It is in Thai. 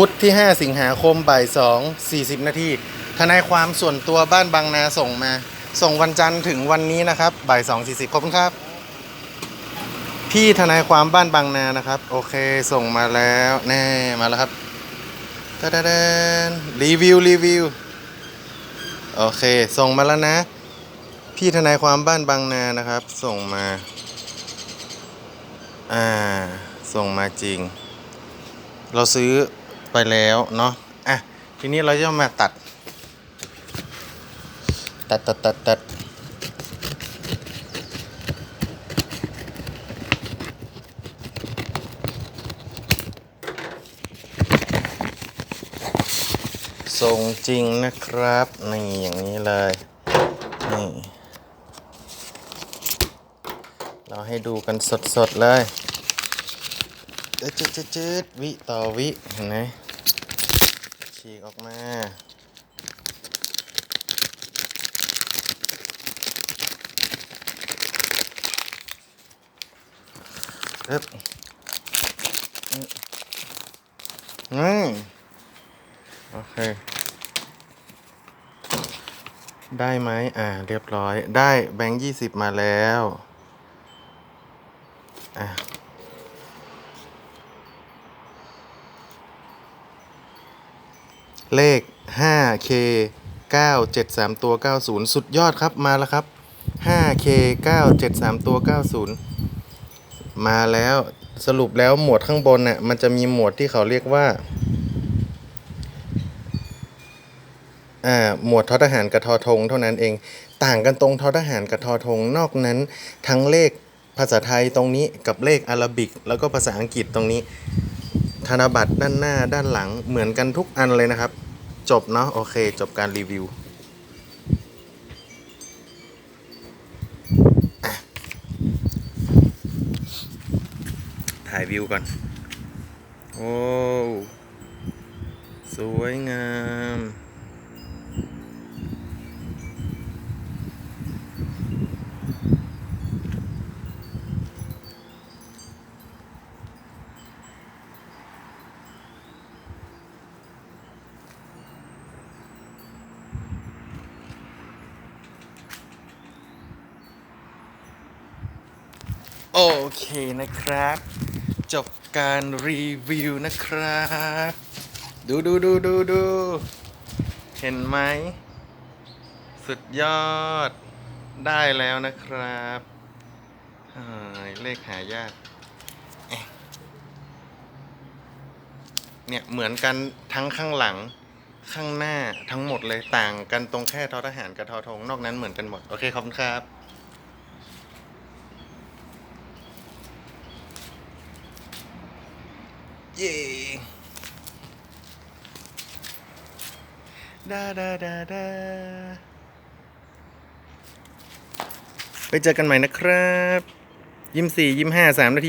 พุธที่ 5 สิงหาคมบ่าย2 40 นาทีทนายความส่วนตัวบ้านบางนาส่งมา ส่งวันจันทร์ถึงวันนี้นะครับบ่าย2 40ขอบคุณครับ พี่ทนายความบ้านบางนานะครับ โอเคส่งมาแล้วแน่มาแล้วครับตะดะดนรีวิวรีวิวโอเค ส่งมาแล้วนะ พี่ทนายความบ้านบางนานะครับ ส่งมา อ่า ส่งมาจริง เราซื้อ ไปแล้วเนาะอะทีนี้เราจะมาตัด ตัดตัดตัดตัดส่งจริงนะครับนี่อย่างนี้เลยนี่เราให้ดูกันสดๆเลยจืดจืดจืดจืดวิต่อวิเห็นไหม ฉีกออกมาปึ๊บอืมโอเค ได้ไหม อ่า เรียบร้อย ได้แบงค์ยี่สิบมาแล้ว เลข 5K 973 ตัว 90 สุดยอดครับมาแล้วครับ 5K 973 ตัว 90 มาแล้วสรุปแล้วหมวดข้างบนน่ะมันจะมีหมวดที่เขาเรียกว่า่าหมวดทอทหารกับทอทงเท่านั้นเอง ต่างกันตรงทอทหารกับทอทงนอกนั้น ทั้งเลขภาษาไทยตรงนี้กับเลขอารบิก แล้วก็ภาษาอังกฤษตรงนี้ ธนบัตรด้านหน้าด้านหลังเหมือนกันทุกอันเลยนะครับ จบเนาะโอเค จบการรีวิวถ่ายวิวก่อน โอ้ สวยงาม โอเคนะครับ จบการรีวิวนะครับ ดูดูดูดูดูเห็นไหม สุดยอดได้แล้วนะครับเเลขหายากเอ๊ะเนี่ย เหมือนกันทั้งข้างหลังข้างหน้าทั้งหมดเลยต่างกันตรงแค่ทอทหารกับทอทงนอกนั้นเหมือนกันหมด โอเค ขอบคุณครับ เย่ดาดาดาดาไปเจอกันใหม่นะครับ ยิ้มสี่ยิ้มห้าสามนาที